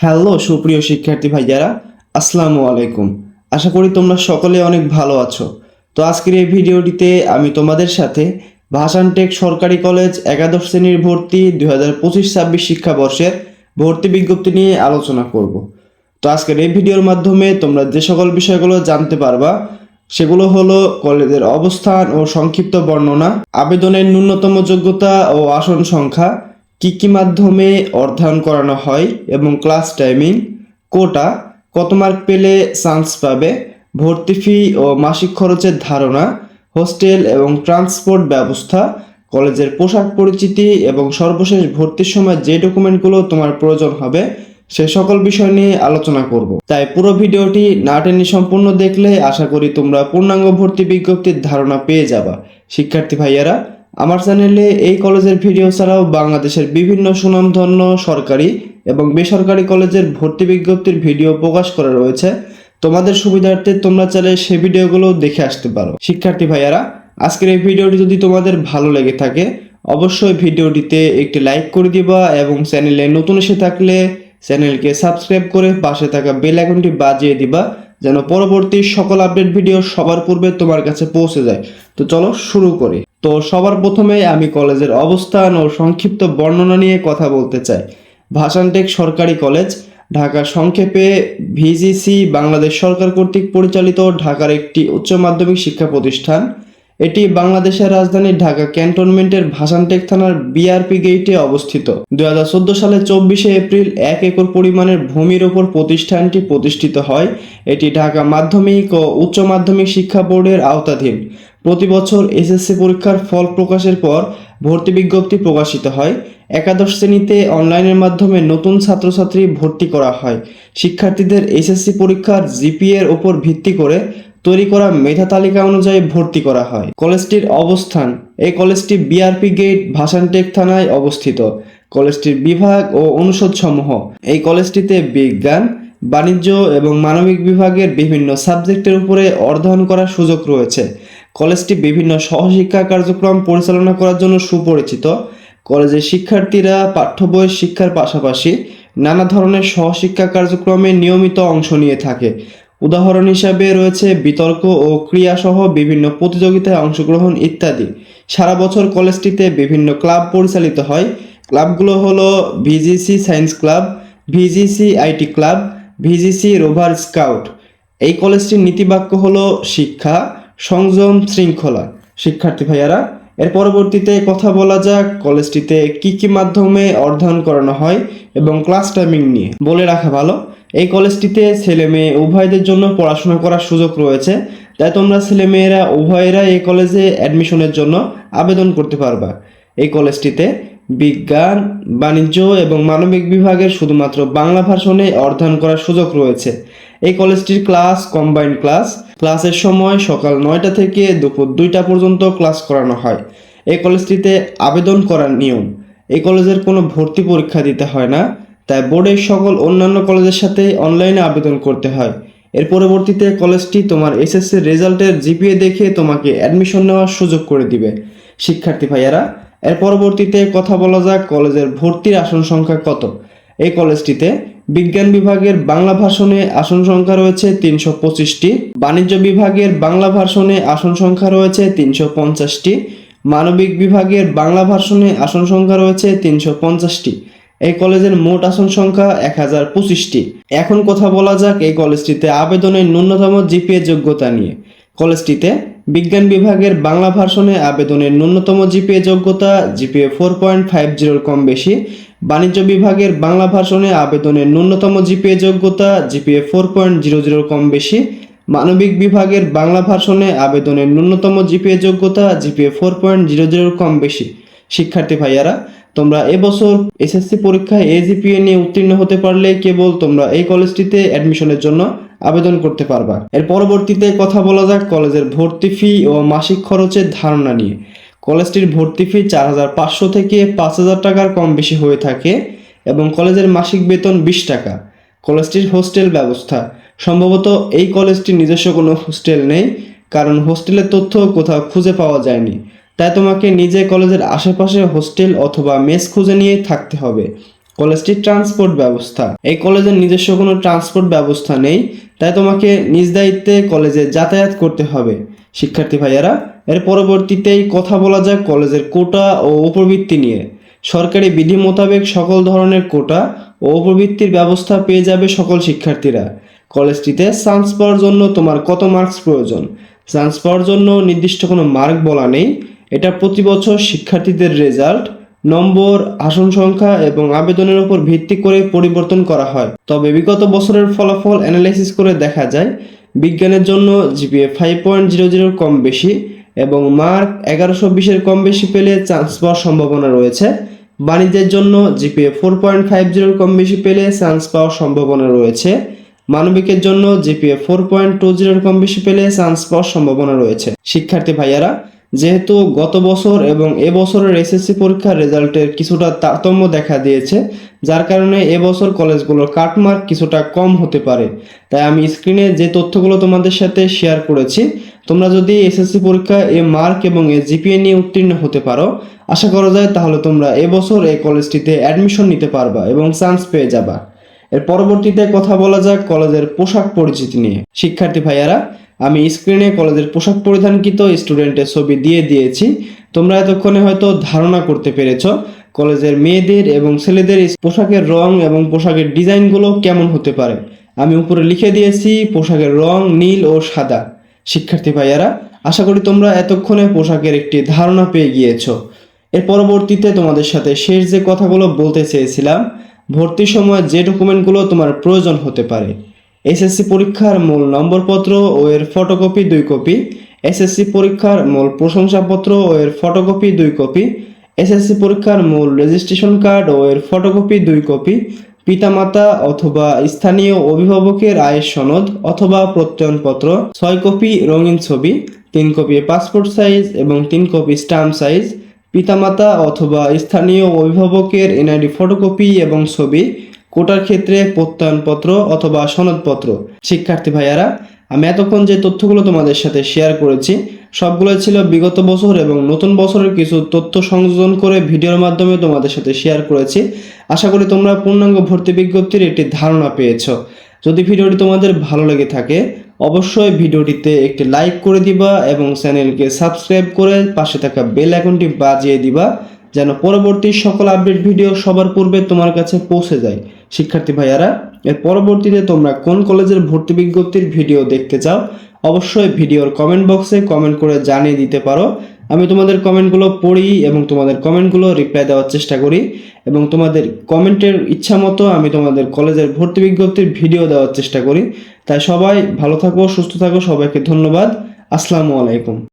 Hello সুপ্রিয় শিক্ষার্থী ভাইয়ারা, আসসালামু আলাইকুম। আশা করি তোমরা সকলে অনেক ভালো আছো। তো আজকের এই ভিডিওটিতে আমি তোমাদের সাথে ভাসান টেক সরকারি কলেজ একাদশ শ্রেণির ভর্তি দুই হাজার পঁচিশ ছাব্বিশ শিক্ষাবর্ষের ভর্তি বিজ্ঞপ্তি নিয়ে আলোচনা করব। তো আজকের এই ভিডিওর মাধ্যমে তোমরা যে সকল বিষয়গুলো জানতে পারবা, সেগুলো হলো কলেজের অবস্থান ও সংক্ষিপ্ত বর্ণনা, আবেদনের ন্যূনতম যোগ্যতা ও আসন সংখ্যা কি কি মাধ্যমে অধ্যয়ন করানো হয় এবং ক্লাস টাইমিং কোটা কত মার্ক পেলে চান্স পাবে, ভর্তি ফি ও মাসিক খরচের ধারণা হোস্টেল এবং ট্রান্সপোর্ট ব্যবস্থা, কলেজের পোশাক পরিচিতি এবং সর্বশেষ ভর্তির সময় যে ডকুমেন্টগুলো তোমার প্রয়োজন হবে, সে সকল বিষয় নিয়ে আলোচনা করব। তাই পুরো ভিডিওটি না টেনে সম্পূর্ণ দেখলে আশা করি তোমরা পূর্ণাঙ্গ ভর্তি বিজ্ঞপ্তির ধারণা পেয়ে যাবা। শিক্ষার্থী ভাইয়েরা আমার চ্যানেলে এই কলেজের ভিডিও ছাড়াও বাংলাদেশের বিভিন্ন সুনামধন্য সরকারি এবং বেসরকারি কলেজের ভর্তি বিজ্ঞপ্তির ভিডিও প্রকাশ করা রয়েছে। তোমাদের সুবিধার্থে তোমরা চাইলে সে ভিডিওগুলো দেখে আসতে পারো। শিক্ষার্থী ভাইয়ারা, আজকের এই ভিডিওটি যদি তোমাদের ভালো লেগে থাকে, অবশ্যই ভিডিওটিতে একটি লাইক করে দিবা এবং চ্যানেলে নতুন এসে থাকলে চ্যানেলকে সাবস্ক্রাইব করে পাশে থাকা বেল আইকনটি বাজিয়ে দিবা, যেন পরবর্তী সকল আপডেট ভিডিও সবার পূর্বে তোমার কাছে পৌঁছে যায়। তো চলো শুরু করি। তো সবার প্রথমে আমি কলেজের অবস্থান ও সংক্ষিপ্ত বর্ণনা নিয়ে কথা বলতে চাই। ভাসানটেক সরকারি কলেজ ঢাকা সংক্ষেপে ভিজিসি বাংলাদেশ সরকার কর্তৃক পরিচালিত ঢাকার একটি উচ্চ মাধ্যমিক শিক্ষা প্রতিষ্ঠান। এটি বাংলাদেশের রাজধানী ঢাকা ক্যান্টনমেন্টের ভাসানটেক থানার বিআরপি গেইটে অবস্থিত। দুই হাজার চোদ্দ সালে চব্বিশে এপ্রিল এক একর পরিমাণের ভূমির ওপর প্রতিষ্ঠানটি প্রতিষ্ঠিত হয়। এটি ঢাকা মাধ্যমিক ও উচ্চ মাধ্যমিক শিক্ষা বোর্ডের আওতাধীন। প্রতি বছর এসএসসি পরীক্ষার ফল প্রকাশের পর ভর্তি বিজ্ঞপ্তি প্রকাশিত হয়। একাদশ শ্রেণীতে অনলাইনের মাধ্যমে নতুন ছাত্রছাত্রী ভর্তি করা হয়। শিক্ষার্থীদের এসএসসি পরীক্ষার জিপিএর ওপর ভিত্তি করে তৈরি করা মেধা তালিকা অনুযায়ী ভর্তি করা হয়। কলেজটির অবস্থান এই কলেজটি বিআরপি গেট ভাসানটেক থানায় অবস্থিত। কলেজটির বিভাগ ও অনুষদ সমূহ এই কলেজটিতে বিজ্ঞান, বাণিজ্য এবং মানবিক বিভাগের বিভিন্ন সাবজেক্টের উপরে অধ্যয়ন করার সুযোগ রয়েছে। কলেজটি বিভিন্ন সহশিক্ষা কার্যক্রম পরিচালনা করার জন্য সুপরিচিত। কলেজের শিক্ষার্থীরা পাঠ্য বইয়ের শিক্ষার পাশাপাশি নানা ধরনের সহশিক্ষা কার্যক্রমে নিয়মিত অংশ নিয়ে থাকে। উদাহরণ হিসাবে রয়েছে বিতর্ক ও ক্রিয়াসহ বিভিন্ন প্রতিযোগিতায় অংশগ্রহণ ইত্যাদি। সারা বছর কলেজটিতে বিভিন্ন ক্লাব পরিচালিত হয়। ক্লাবগুলো হলো VGC science club, VGC IT club, VGC rover scout. এই কলেজটির নীতিবাক্য হলো শিক্ষা সংযম শৃঙ্খলা। শিক্ষার্থী ভাইয়ারা, এর পরবর্তীতে কথা বলা যাক কলেজটিতে কি কি মাধ্যমে অধ্যয়ন করানো হয় এবং ক্লাস টাইমিং নিয়ে। বলে রাখা ভালো, এই কলেজটিতে ছেলে মেয়ে উভয়দের জন্য পড়াশোনা করার সুযোগ রয়েছে, তাই তোমরা ছেলে মেয়েরা উভয়েরা এই কলেজে অ্যাডমিশনের জন্য আবেদন করতে পারবা। এই কলেজটিতে বিজ্ঞান, বাণিজ্য এবং মানবিক বিভাগের শুধুমাত্র বাংলা ভাষণে অধ্যয়ন করার সুযোগ রয়েছে। এই কলেজটির ক্লাস কম্বাইন্ড ক্লাস ক্লাসের সময় সকাল নয়টা থেকে দুপুর দুইটা পর্যন্ত ক্লাস করানো হয়। এই কলেজটিতে আবেদন করার নিয়ম, এই কলেজের কোনো ভর্তি পরীক্ষা দিতে হয় না, তাই বোর্ডের সকল অন্যান্য কলেজের সাথে অনলাইনে আবেদন করতে হয়। এর পরবর্তীতে কলেজটি তোমার এসএসসি রেজাল্টের জিপিএ দেখে তোমাকে অ্যাডমিশন নেওয়ার সুযোগ করে দিবে। শিক্ষার্থী ভাইয়ারা, এর পরবর্তীতে কথা বলা যাক কলেজের ভর্তির আসন সংখ্যা কত। এই কলেজটিতে বিজ্ঞান বিভাগের বাংলা ভাষণে আসন সংখ্যা রয়েছে তিনশো পঁচিশটি, বাণিজ্য বিভাগের বাংলা ভাষণে আসন সংখ্যা রয়েছে তিনশো পঞ্চাশটি, মানবিক বিভাগের বাংলা ভাষণে আসন সংখ্যা রয়েছে তিনশো পঞ্চাশটি। এই কলেজের মোট আসন সংখ্যা এক হাজার পঁচিশটি। এখন কথা বলা যাক এই কলেজটিতে আবেদনের ন্যূনতম জিপিএ যোগ্যতা নিয়ে। কলেজটিতে বিজ্ঞান বিভাগের বাংলা ভাষণে আবেদনের ন্যূনতম জিপিএ যোগ্যতা জিপিএ ফোর পয়েন্ট ফাইভ জিরোর কম বেশি বাণিজ্য বিভাগের বাংলা ভাষণে আবেদনের ন্যূনতম জিপিএ যোগ্যতা জিপিএ ফোর পয়েন্ট জিরো জিরোর কম বেশি। মানবিক বিভাগের বাংলা ভাষণে আবেদনের ন্যূনতম জিপিএ যোগ্যতা জিপিএ ফোর পয়েন্ট জিরো জিরোর কম বেশি। শিক্ষার্থী ভাইয়ারা, তোমরা এবছর এসএসসি পরীক্ষায় এজিপিএ নিয়ে উত্তীর্ণ হতে পারলে কেবল তোমরা এই কলেজটিতে অ্যাডমিশনের জন্য আবেদন করতে পারবা। এর পরবর্তীতে কথা বলা যাক কলেজের ভর্তি ফি ও মাসিক খরচের ধারণা নিয়ে। কলেজটির ভর্তি ফি চার হাজার পাঁচশো থেকে পাঁচ হাজার টাকার কম বেশি হয়ে থাকে এবং কলেজের মাসিক বেতন বিশ টাকা। কলেজটির হোস্টেল ব্যবস্থা। সম্ভবত এই কলেজটির নিজস্ব কোনো হোস্টেল নেই, কারণ হোস্টেলের তথ্য কোথাও খুঁজে পাওয়া যায়নি। তাই তোমাকে নিজে কলেজের আশেপাশে হোস্টেল অথবা মেস খুঁজে নিয়ে থাকতে হবে। কলেজটির ট্রান্সপোর্ট ব্যবস্থা। এই কলেজের নিজস্ব কোনো ট্রান্সপোর্ট ব্যবস্থা নেই, তাই তোমাকে নিজ দায়িত্বে কলেজে যাতায়াত করতে হবে। শিক্ষার্থী ভাইয়ারা, এর পরবর্তীতেই কথা বলা যাক কলেজের কোটা ও উপবৃত্তি নিয়ে। সরকারি বিধি মোতাবেক সকল ধরনের কোটা ও উপবৃত্তির ব্যবস্থা পেয়ে যাবে সকল শিক্ষার্থীরা। কলেজটিতে চান্স পাওয়ার জন্য তোমার কত মার্কস প্রয়োজন? চান্স পাওয়ার জন্য নির্দিষ্ট কোনো মার্ক বলা নেই। এটা প্রতি বছর শিক্ষার্থীদের রেজাল্ট, নম্বর, আসন সংখ্যা এবং আবেদনের উপর ভিত্তি করে পরিবর্তন করা হয়। তবে বিগত বছরের ফলাফল অ্যানালাইসিস করে দেখা যায় বিজ্ঞানের জন্য জিপিএ ফাইভ পয়েন্ট জিরো জিরোর কম বেশি এবং মার্ক এগারোশো বিশের কম বেশি পেলে চান্স পাওয়ার সম্ভাবনা রয়েছে। বাণিজ্যের জন্য জিপিএ ফোর পয়েন্ট ফাইভ জিরোর কম বেশি পেলে চান্স পাওয়ার সম্ভাবনা রয়েছে। মানবিকের জন্য জিপিএ ফোর পয়েন্ট টু জিরোর কম বেশি পেলে চান্স পাওয়ার সম্ভাবনা রয়েছে। শিক্ষার্থী ভাইয়ারা যেহেতু গত বছর এবং এবছরের এসএসসি পরীক্ষার রেজাল্টের কিছুটা তারতম্য দেখা দিয়েছে, যার কারণে এবছর কলেজগুলোর কাটমার্ক কিছুটা কম হতে পারে। তাই আমি স্ক্রিনে যে তথ্যগুলো তোমাদের সাথে শেয়ার করেছি, তোমরা যদি এসএসসি পরীক্ষা এ মার্ক এবং এ জিপিএ নিয়ে উত্তীর্ণ হতে পারো, আশা করা যায় তাহলে তোমরা এবছর এই কলেজটিতে অ্যাডমিশন নিতে পারবা এবং চান্স পেয়ে যাবা। এর পরবর্তীতে কথা বলা যাক কলেজের পোশাক পরিচিতি নিয়ে। শিক্ষার্থী ভাইয়ারা, আমি স্ক্রিনে কলেজের পোশাক পরিধানকৃত স্টুডেন্টের ছবি দিয়ে দিয়েছি। তোমরা এতক্ষণে হয়তো ধারণা করতে পেরেছ কলেজের মেয়েদের এবং ছেলেদের পোশাকের রং এবং পোশাকের ডিজাইনগুলো কেমন হতে পারে। আমি উপরে লিখে দিয়েছি, পোশাকের রং নীল ও সাদা। শিক্ষার্থী ভাইয়ারা, আশা করি তোমরা এতক্ষণে পোশাকের একটি ধারণা পেয়ে গিয়েছো। এর পরবর্তীতে তোমাদের সাথে শেষ যে কথাগুলো বলতে চেয়েছিলাম ভর্তির সময় যে ডকুমেন্টগুলো তোমার প্রয়োজন হতে পারে। এসএসসি পরীক্ষার মূল নম্বরপত্র ও এর ফটোকপি দুই কপি। এসএসসি পরীক্ষার মূল প্রশংসাপত্র ও এর ফটোকপি দুই কপি। এসএসসি পরীক্ষার মূল রেজিস্ট্রেশন কার্ড ও এর ফটোকপি দুই কপি। পিতামাতা অথবা স্থানীয় অভিভাবকের আয়ের সনদ অথবা প্রত্যয়নপত্র, ছয় কপি রঙিন ছবি, তিন কপি পাসপোর্ট সাইজ এবং তিন কপি স্ট্যাম্প সাইজ পিতামাতা অথবা স্থানীয় অভিভাবকের এনআইডি ফটোকপি এবং ছবি, কোটার ক্ষেত্রে প্রত্যয়নপত্র অথবা সনদপত্র। শিক্ষার্থী ভাইয়ারা, আমি এতক্ষণ যে তথ্যগুলো তোমাদের সাথে শেয়ার করেছি সবগুলো ছিল বিগত বছর এবং নতুন বছরের কিছু তথ্য সংযোজন করে ভিডিওর মাধ্যমে তোমাদের সাথে শেয়ার করেছি। আশা করি তোমরা পূর্ণাঙ্গ ভর্তি বিজ্ঞপ্তির একটি ধারণা পেয়েছ। যদি ভিডিওটি তোমাদের ভালো লেগে থাকে অবশ্যই ভিডিওটিতে একটি লাইক করে দিবা এবং চ্যানেলকে সাবস্ক্রাইব করে পাশে থাকা বেল আইকনটি বাজিয়ে দিবা যেন পরবর্তী সকল আপডেট ভিডিও সবার পূর্বে তোমার কাছে পৌঁছে যায়। শিক্ষার্থী ভাইয়ারা, এর পরবর্তীতে তোমরা কোন কলেজের ভর্তি বিজ্ঞপ্তির ভিডিও দেখতে চাও, অবশ্যই ভিডিওর কমেন্ট বক্সে কমেন্ট করে জানিয়ে দিতে পারো। আমি তোমাদের কমেন্টগুলো পড়ি এবং তোমাদের কমেন্টগুলো রিপ্লাই দেওয়ার চেষ্টা করি এবং তোমাদের কমেন্টের ইচ্ছা মতো আমি তোমাদের কলেজের ভর্তি বিজ্ঞপ্তির ভিডিও দেওয়ার চেষ্টা করি। তাই সবাই ভালো থাকো, সুস্থ থাকো, সবাইকে ধন্যবাদ। আসসালামু আলাইকুম।